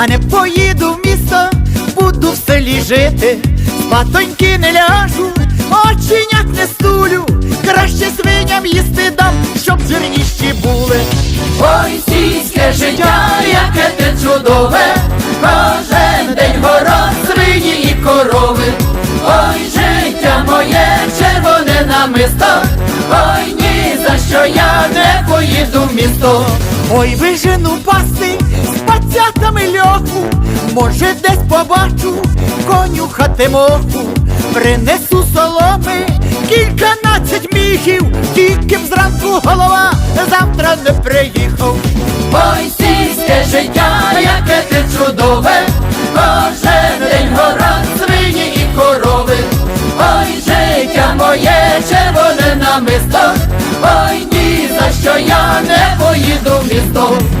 та не поїду в місто, буду в селі жити, спатоньки не ляжу, оченят не стулю, краще свиням їсти дам, щоб жирніші були. Ой, сільське життя, яке те чудове, кожен день город, свині і корови. Ой, життя моє, червоне намисто, ой, ні за що я не поїду в місто. Ой, вижену паси з пацятами льоху, може десь побачу конюхати моху, принесу соломи, кільканадцять міхів, тільки б зранку голова завтра не приїхав. Ой, сільське життя, яке ти чудове, червоне намисто,